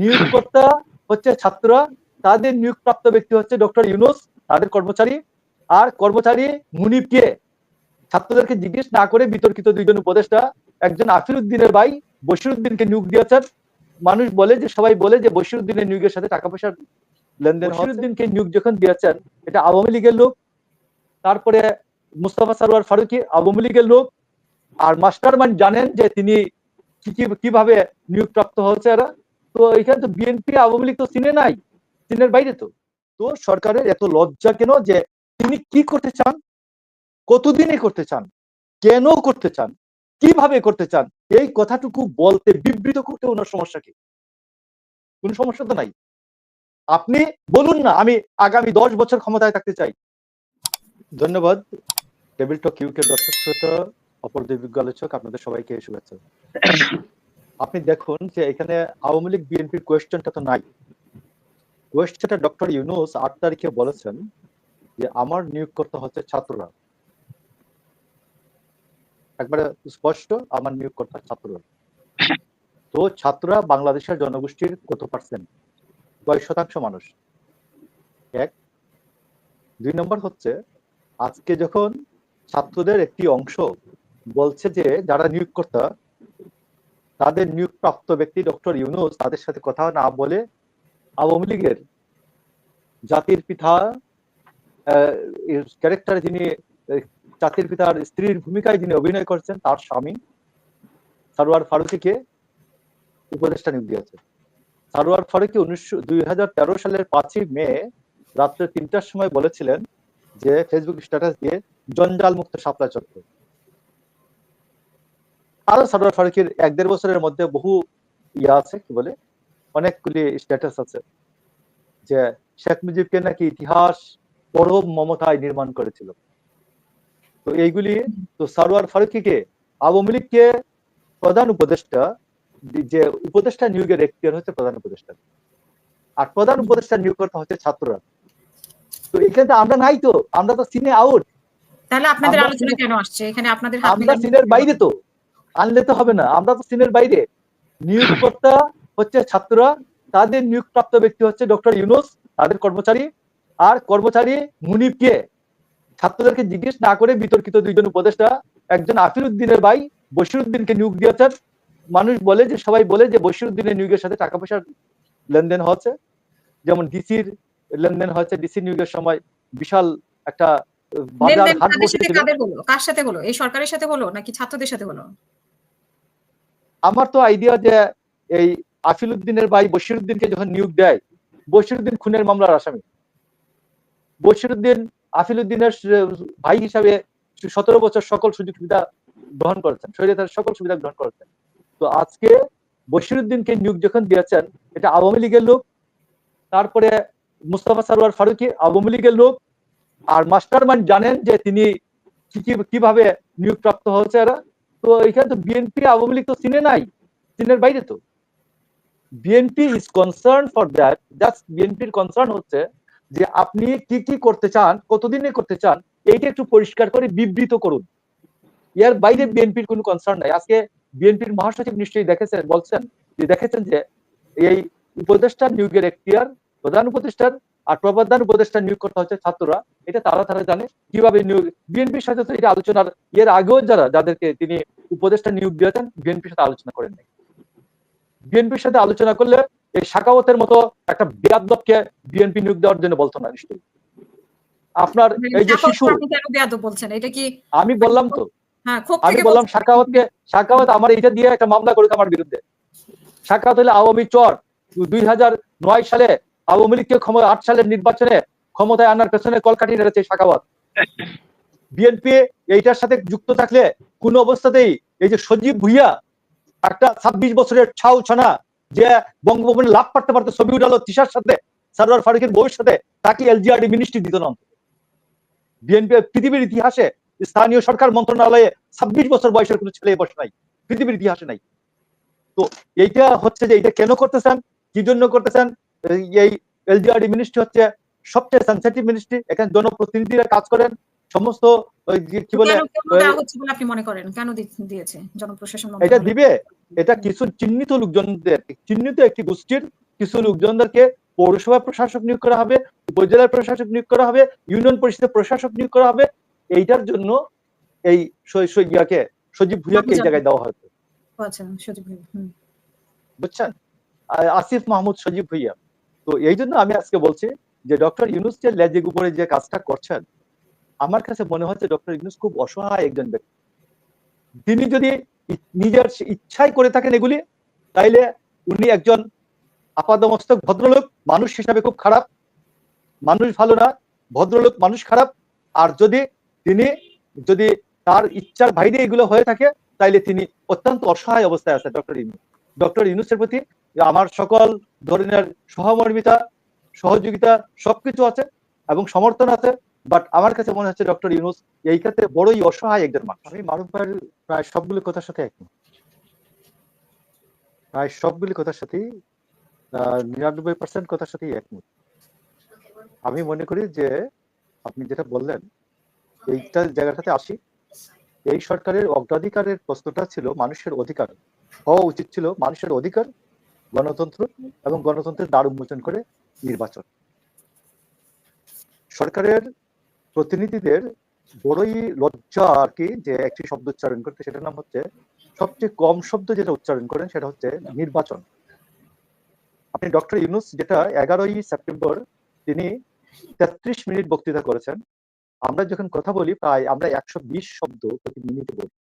নিয়োগকর্তা হচ্ছে ছাত্র, তাদের নিয়োগপ্রাপ্ত ব্যক্তি হচ্ছে ডক্টর ইউনুস, তাদের কর্মচারী আর কর্মচারী মুনিবকে ছাত্রদেরকে জিজ্ঞেস না করে বিতর্কিত দুইজন উপদেষ্টা, একজন আফিরুদ্দিনের ভাই বশিরুদ্দিনকে নিয়োগ দিয়েছেন। মানুষ বলে যে, সবাই বলে যে, বশিরুদ্দিনের নিয়োগের সাথে টাকা পয়সার লেনদেন বশিরুদ্দিনকে নিয়োগ যখন দিয়েছেন, এটা আওয়ামী লীগের লোক, তারপরে মুস্তাফা সারোয়ার ফারুকি আওয়ামী লীগের লোক, আর মাস্টার জানেন যে তিনি কীভাবে নিয়োগপ্রাপ্ত হয়েছে এরা। তো এখানে তো বিএনপি আওয়ামী লীগ তো চিনে নাই, চীনের বাইরে তো। তো সরকারের এত লজ্জা কেন যে তিনি কি করতে চান? কতদিনে করতে চান? কেন করতে চান? কীভাবে করতে চান? এই কথাটুকু বলতে, বিবৃত করতে ওনার সমস্যা কি? কোন সমস্যা তো নাই? আপনি বলুন না, আমি আগামী দশ বছর ক্ষমতায় থাকতে চাই। ধন্যবাদ। টেবিল টক ইউকে দর্শক, শ্রোতা অপরদের বিজ্ঞ আলোচক, আপনাদের সবাইকে শুভেচ্ছা। আপনি দেখুন যে এখানে আওয়ামী লীগ বিএনপির কোয়েশ্চেনটা তো নাই। কোয়েশ্চেনটা ডক্টর ইউনুস আট তারিখে বলেছেন যে আমার নিয়োগকর্তা হচ্ছে ছাত্ররা। একবারে স্পষ্ট, আমার নিয়োগকর্তা ছাত্ররা। তো ছাত্ররা বাংলাদেশের জনগোষ্ঠীর কত পার্সেন্ট কয় শতাংশ মানুষ? এক। দুই নম্বর হচ্ছে, আজকে যখন ছাত্রদের একটি অংশ বলছে যে যারা নিয়োগকর্তা তাদের নিয়োগপ্রাপ্ত ব্যক্তি ডক্টর ইউনুস তাদের সাথে কথা না বলে আওয়ামী লীগের জাতির পিতা ক্যারেক্টার যিনি জাতির পিতার স্ত্রীর ভূমিকায় যিনি অভিনয় করছেন, তার স্বামী সারোয়ার ফারুকিকে উপদেষ্টা নিয়োগ দিয়েছে। সারোয়ার ফারুকি উনিশশো, দুই সালের পাঁচই মে রাত্রে তিনটার সময় বলেছিলেন যে ফেসবুক স্ট্যাটাস দিয়ে জঞ্জাল মুক্ত সাপ্লাই চক্র। আরও সারোয়ার ফারুকির এক দেড় বছরের মধ্যে বহু ইয়া আছে কি বলে? অনেকগুলি স্ট্যাটাস আছে। যে শেখ মুজিবকে নাকি ইতিহাস পরম মমতায় নির্মাণ করেছিল। তো এইগুলি তো সারোয়ার ফারুকিকে আওয়ামী লীগকে প্রধান উপদেষ্টা যে উপদেষ্টা নিয়োগের এখতিয়ার হচ্ছে প্রধান উপদেষ্টা। আর প্রধান উপদেষ্টা নিয়োগ করতে হচ্ছে ছাত্ররা। তো এখানে আমরা নাই তো আমরা তো সিনে আউট তাহলে আপনাদের আলোচনা কেন আসছে? এখানে আপনাদের হাত আমরা সিনের বাইরে তো। আনলে তো হবে না। আমরা তো সিনের বাইরে। নিয়োগকর্তা হচ্ছে ছাত্ররা তাদের নিয়োগপ্রাপ্ত ব্যক্তি হচ্ছে ডক্টর ইউনুস তাদের কর্মচারী। আর কর্মচারী মুনিবকে ছাত্রদেরকে জিজ্ঞেস না করে বিতর্কিত দুইজন উপদেষ্টা একজন আফিরুদ্দিনের ভাই বশিরুদ্দিনকে নিয়োগ দিয়েছেন। মানুষ বলে যে সবাই বলে যে বশিরুদ্দিনের নিয়োগের সাথে টাকা পয়সার লেনদেন হচ্ছে। যেমন ডিসির লেনদেন হয়েছে ডিসি নিয়োগের সময় বিশাল একটা বাজার হাট বসেছিল কার সাথে হলো এই সরকারের সাথে হলো নাকি ছাত্রদের সাথে হলো আমার তো আইডিয়া যে এই আফিলুদ্দিনের ভাই বশিরুদ্দিনকে যখন নিয়োগ দেয় বশিরুদ্দিন খুনের মামলার আসামি। বশিরুদ্দিন আফিলুদ্দিনের স- ভাই হিসাবে সতেরো বছর সকল সুযোগ সুবিধা গ্রহণ করেছেন শরীরের সকল সুবিধা গ্রহণ করেছেন। তো আজকে বশিরুদ্দিনকে নিয়োগ যখন দিয়েছেন, এটা আওয়ামী লীগের লোক, তারপরে মুস্তাফা সারোয়ার ফারুকি আওয়ামী লীগের লোক, আর মাস্টার জানেন যে তিনি কীভাবে নিয়োগপ্রাপ্ত হয়েছে এরা। তো এখানে তো বিএনপি আওয়ামী লীগ তো চিনে নাই, চীনের বাইরে তো। BNP is concern for that just বিএনপির কনসার্ন হচ্ছে যে আপনি কি কি করতে চান, কতদিনে করতে চান, এইটা একটু পরিষ্কার করে বিবৃত করুন। এর বাইরে বিএনপির কোনো কনসার্ন নাই। আজকে বিএনপির মহাসচিব নিশ্চয়ই দেখেছেন, বলছেন যে দেখেছেন যে এই উপদেষ্টা নিয়োগের এখতিয়ার, প্রধান উপদেষ্টার আর প্রধান উপদেষ্টা নিয়োগ করতে হচ্ছে ছাত্ররা, এটা তারা তারা জানে। কীভাবে নিয়োগ বিএনপির সাথে তো এটা আলোচনার এর আগেও যারা যাদেরকে তিনি উপদেষ্টা নিয়োগ দিয়েছেন বিএনপির সাথে আলোচনা করেন নাই। বিএনপির সাথে আলোচনা করলে এই শাকাওয়াতের মতো একটা বেয়াদবকে বিএনপি নিয়োগ দেওয়ার জন্য বলতো না নিশ্চয়ই। আপনার এই যে শিশু বলছেন? এটা কি আমি বললাম তো। হ্যাঁ আমি বললাম? শাকাওয়াতকে আমার এইটা দিয়ে একটা মামলা করেছে আমার বিরুদ্ধে। হলে আওয়ামী চর। দুই হাজার নয় সালে আওয়ামী লীগকে ক্ষমতা আট সালের নির্বাচনে ক্ষমতায় আনার পেছনে কলকাঠি নেড়েছে বিএনপি এইটার সাথে যুক্ত থাকলে কোন অবস্থাতেই এই যে সজীব ভুইয়া, একটা ছাব্বিশ বছরের ছাউ ছানা, যে বঙ্গভবনে লাভ পারতে পারতো ছবি উঠালো তিসার সাথে সারোয়ার ফারুকের বউয়ের সাথে, তাকে এলজিআরডি মিনিস্ট্রি দিত না। বিএনপি পৃথিবীর ইতিহাসে স্থানীয় সরকার মন্ত্রণালয়ে ছাব্বিশ বছর বয়সের কোনো ছেলে বসে নাই, পৃথিবীর ইতিহাসে নাই। তো এইটা হচ্ছে যে এইটা কেন করতেছেন, কি জন্য করতেছেন, এই- এলজিআরডি মিনিস্ট্রি হচ্ছে সবচেয়ে সেন্সিটিভ মিনিস্ট্রি এখানে জনপ্রতিনিধিরা কাজ করেন সমস্ত কি বলে আপনি মনে করেন? কেন দিয়েছে জনপ্রশাসন এটা দিবে। এটা কিছু চিহ্নিত লোকজনদের চিহ্নিত একটি গোষ্ঠীর কিছু লোকজনদেরকে পৌরসভা প্রশাসক নিয়োগ করা হবে উপজেলার প্রশাসক নিয়োগ করা হবে ইউনিয়ন পরিষদের প্রশাসক নিয়োগ করা হবে। এইটার জন্য এই ইয়াকে সজীব ভুইয়াকে এই জায়গায় দেওয়া হয়েছে। ও আচ্ছা। বুঝছেন? আসিফ মাহমুদ সজীব ভুইয়া। তো এই জন্য আমি আজকে বলছি যে ডক্টর ইউনুস যে লেজের উপরে যে কাজটা করছেন আমার কাছে মনে হচ্ছে ডক্টর ইউনুস খুব অসহায় একজন ব্যক্তি। তিনি যদি নিজের ইচ্ছাই করে থাকেন এগুলি, তাইলে উনি একজন আপাদমস্তক ভদ্রলোক, মানুষ হিসাবে খুব খারাপ। মানুষ ভালো না, ভদ্রলোক, মানুষ খারাপ। আর যদি তিনি, যদি তার ইচ্ছার বাইরে এগুলো হয়ে থাকে, তাইলে তিনি অত্যন্ত অসহায় অবস্থায় আছে ডক্টর ইউনুস। ডক্টর ইউনুসের প্রতি আমার সকল ধরনের সহমর্মিতা, সহযোগিতা সবকিছু আছে এবং সমর্থন আছে। বাট আমার কাছে মনে হচ্ছে ডক্টর ইউনুস এই ক্ষেত্রে বড়ই অসহায় একজন মানুষ। আমি মারুফ ভাইয়ের প্রায় সবগুলো কথার সাথে একমত। প্রায় সবগুলি কথার আহ, নিরানব্বই পার্সেন্ট কথার সাথেই একমত। আমি মনে করি যে আপনি যেটা বললেন এইটা জায়গাটাতে আসি। এই সরকারের অগ্রাধিকারের প্রশ্নটা ছিল মানুষের অধিকার। হওয়া উচিত ছিল মানুষের অধিকার গণতন্ত্র এবং গণতন্ত্রের দ্বার উন্মোচন করে নির্বাচন। সরকারের প্রতিনিধিদের বড়ই লজ্জা আর কি যে একটি শব্দ উচ্চারণ করতে, সেটার নাম হচ্ছে, সবচেয়ে কম শব্দ যেটা উচ্চারণ করেন, সেটা হচ্ছে নির্বাচন। আপনি ডক্টর ইউনুস যেটা এগারোই সেপ্টেম্বর তিনি তেত্রিশ মিনিট বক্তৃতা করেছেন, আমরা যখন কথা বলি, প্রায় আমরা একশো বিশ শব্দ প্রতি মিনিটে বলি।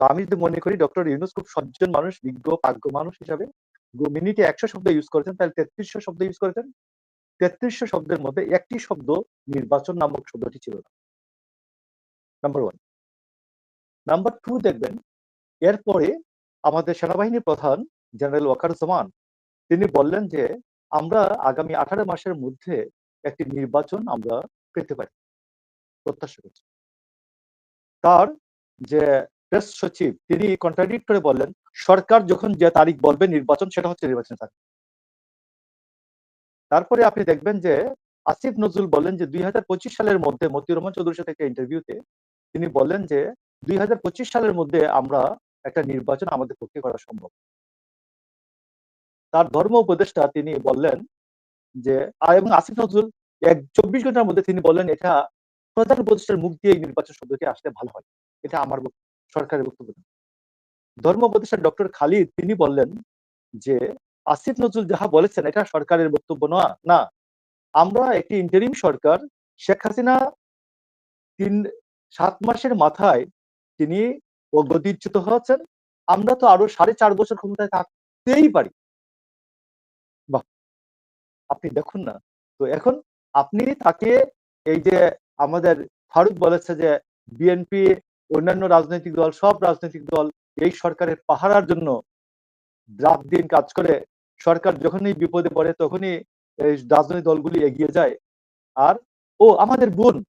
তো আমি যদি মনে করি, ডক্টর ইউনুস খুব সজ্জন মানুষ, বিজ্ঞ পাজ্ঞ মানুষ হিসাবে মিনিটে একশো শব্দ ইউজ করেছেন, তাহলে তেত্রিশশো শব্দ ইউজ করেছেন। তেত্রিশশো শব্দের মধ্যে একটি শব্দ নির্বাচন নামক শব্দটি ছিল না। নাম্বার ওয়ান নাম্বার টু দেখবেন, এরপরে আমাদের সেনাবাহিনীর প্রধান জেনারেল ওয়াকার ওয়াকারুজ্জামান, তিনি বললেন যে, আমরা আগামী আঠারো মাসের মধ্যে একটি নির্বাচন আমরা পেতে পারি। প্রত্যাশা করছি। তার যে প্রেস সচিব, তিনি কন্ট্রাডিক্ট করে বললেন, সরকার যখন যে তারিখ বলবে নির্বাচন, সেটা হচ্ছে নির্বাচন তারিখ। তারপরে আপনি দেখবেন যে আসিফ নজরুল বললেন যে দুই সালের মধ্যে মতিউর রহমান চৌধুরীর সাথে একটা ইন্টারভিউতে তিনি বললেন যে দুই সালের মধ্যে আমরা একটা নির্বাচন আমাদের পক্ষে করা সম্ভব। তার ধর্ম উপদেষ্টা তিনি বললেন যে এবং আসিফ নজরুল এক চব্বিশ ঘণ্টার মধ্যে তিনি বললেন এটা প্রধান উপদেষ্টার মুখ দিয়ে এই নির্বাচন শব্দটি আসলে ভালো হয়। এটা আমার সরকারের বক্তব্য ধর্ম উপদেষ্টা ডক্টর খালিদ তিনি বললেন যে আসিফ নজরুল যাহা বলেছেন, এটা সরকারের বক্তব্য না না। আমরা একটি ইন্টারিম সরকার, শেখ হাসিনা তিন, সাত মাসের মাথায় তিনি গদিচ্যুত হয়েছেন। আমরা তো আরও সাড়ে চার বছর ক্ষমতায় থাকতেই পারি। বাহ! আপনি দেখুন না। তো এখন আপনি তাকে এই যে আমাদের ফারুক বলেছে যে বিএনপি অন্যান্য রাজনৈতিক দল, সব রাজনৈতিক দল এই সরকারের পাহারার জন্য রাত দিন কাজ করে সরকার যখনই বিপদে পড়ে, তখনই রাজনৈতিক দলগুলি এগিয়ে যায়। আর, ও আমাদের বোন,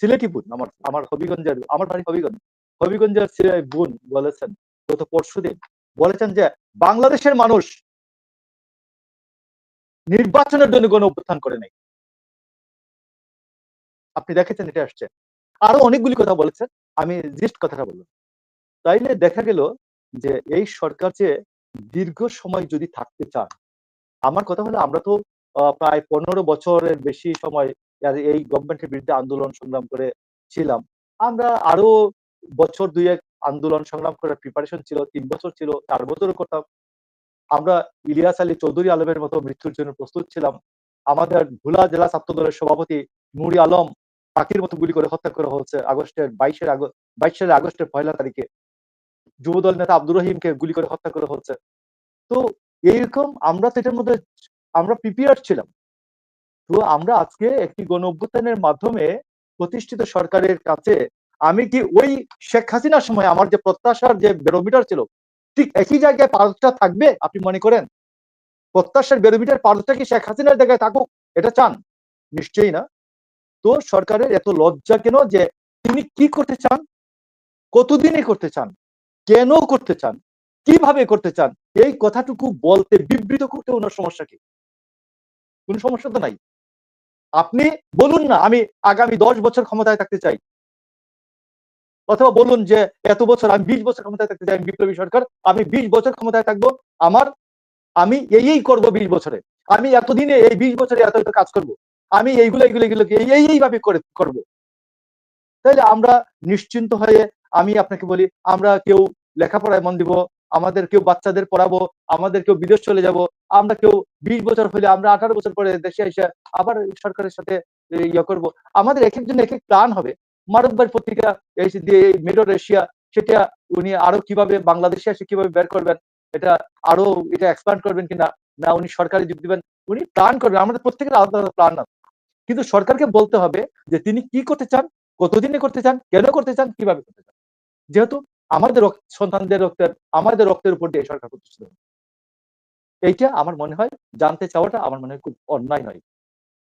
সিলেটি বোন, আমার আমার হবিগঞ্জের, আমার বাড়ি হবিগঞ্জ। হবিগঞ্জের বোন বলেছেন, গত পরশুদিন বলেছেন যে, বাংলাদেশের মানুষ নির্বাচনের জন্য কোনো অভ্যুত্থান করে নাই। আপনি দেখেছেন, এটা আসছে। আরও অনেকগুলি কথা বলেছেন, আমি জিস্ট কথাটা বললাম। তাইলে দেখা গেল যে, এই সরকার যে দীর্ঘ সময় যদি থাকতে চান, আমার কথা হলো আমরা তো প্রায় পনেরো বছরের বেশি সময় এই গভর্নমেন্টের বিরুদ্ধে আন্দোলন সংগ্রাম করে ছিলাম। আমরা আরও বছর দুই এক আন্দোলন সংগ্রাম করার প্রিপারেশন ছিল, তিন বছর ছিল, চার বছরও করতাম। আমরা ইলিয়াস আলী চৌধুরী আলমের মতো মৃত্যুর জন্য প্রস্তুত ছিলাম। আমাদের ভুলা জেলা ছাত্র দলের সভাপতি নুরি আলম পাখির মতো গুলি করে হত্যা করা হচ্ছে আগস্টের বাইশের আগস্ট বাইশ সালের আগস্টের পয়লা তারিখে। যুবদল নেতা আব্দুর রহিমকে গুলি করে হত্যা করা হচ্ছে তো এইরকম আমরা তো এটার মধ্যে আমরা প্রিপেয়ার ছিলাম। তো আমরা আজকে একটি গণ অভ্যুত্থানের মাধ্যমে প্রতিষ্ঠিত সরকারের কাছে আমি কি ওই শেখ হাসিনার সময় আমার যে প্রত্যাশার যে বেরোমিটার ছিল, ঠিক একই জায়গায় পালসটা থাকবে, আপনি মনে করেন? প্রত্যাশার বেরোমিটার পালসটা কি শেখ হাসিনার জায়গায় থাকুক? এটা চান? নিশ্চয়ই না। তো সরকারের এত লজ্জা কেন যে তিনি কি করতে চান? কতদিনে করতে চান? কেন করতে চান? কীভাবে করতে চান? এই কথাটুকু বলতে বিবৃত করতে ওনার সমস্যা কি? কোন সমস্যা তো নাই? আপনি বলুন না, আমি আগামী দশ বছর ক্ষমতায় থাকতে চাই। অথবা বলুন যে, এত বছর আমি বিশ বছর ক্ষমতায় থাকতে চাই বিপ্লবী সরকার, আমি বিশ বছর ক্ষমতায় থাকব, আমার, আমি এই এই করব বিশ বছরে। আমি এতদিনে এই বিশ বছরে এত এত কাজ করব। আমি এইগুলো এইগুলো এগুলোকে এই এই, এইভাবে করে, করব। তাইলে আমরা নিশ্চিন্ত হয়ে আমি আপনাকে বলি, আমরা কেউ লেখাপড়ায় মন দিব, আমাদের কেউ বাচ্চাদের পড়াবো, আমাদের কেউ বিদেশ চলে যাব, আমরা কেউ বিশ বছর হলে আমরা আঠারো বছর পরে দেশে এসে আবার সরকারের সাথে ইয়ে করব। আমাদের এক একজন এক এক প্ল্যান হবে। মারব্বার পত্রিকা এই যে দিয়ে মেডর এশিয়া, সেটা উনি আরও কীভাবে বাংলাদেশে এসে কীভাবে বের করবেন, এটা আরও এটা এক্সপ্যান্ড করবেন কিনা, না উনি সরকারি যোগ দিবেন, উনি প্ল্যান করবেন। আমাদের প্রত্যেকের আলাদা আলাদা প্ল্যান আছে। কিন্তু সরকারকে বলতে হবে যে, তিনি কি করতে চান, কতদিনে করতে চান, কেন করতে চান, কীভাবে করতে চান। যেহেতু আমাদের সন্তানদের রক্তের, আমাদের রক্তের উপর দিয়ে সরকার প্রতিষ্ঠিত এইটা আমার মনে হয়, জানতে চাওয়াটা আমার মনে হয় খুব অন্যায় নয়।